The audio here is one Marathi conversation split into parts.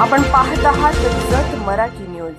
आपण पाहत आहात जत मराठी न्यूज.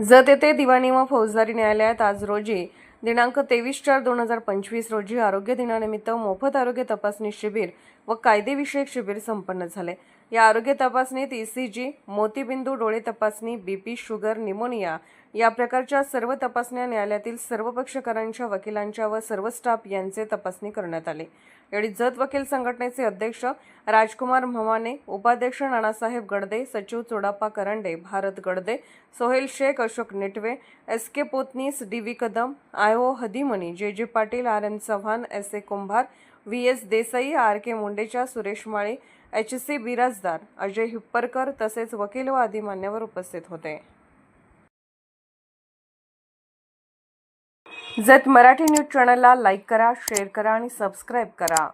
जत येथे दिवाणी व फौजदारी न्यायालयात आज रोजी दिनांक तेवीस चार दोन हजार पंचवीस रोजी आरोग्य दिनानिमित्त मोफत आरोग्य तपासणी शिबिर व कायदेविषयक शिबिर संपन्न झाले. या आरोग्य तपासणीत ईसीजी मोतीबिंदू डोळे तपासणी बीपी शुगर निमोनिया या प्रकारच्या सर्व तपासण्या न्यायालयातील सर्व पक्षकारांच्या वकिलांच्या व सर्व स्टाफ यांचे तपासणी करण्यात आले. यावेळी जत वकील संघटनेचे अध्यक्ष राजकुमार म्हवाने उपाध्यक्ष नानासाहेब गडदे सचिव Chodappa Karande Bharat Gadade Sohail Shaikh Ashok Netawe S K Potnis D V Kadam I O Hadimani J J Patil R N Chavan S A Kumbhar V S Desai R K मुंडेच्या Suresh Mali H C Birajdar Ajay Hipparkar तसेच वकील व आदी मान्यवर उपस्थित होते. जत मराठी न्यूज चॅनलला लाईक करा शेअर करा आणि सबस्क्राईब करा.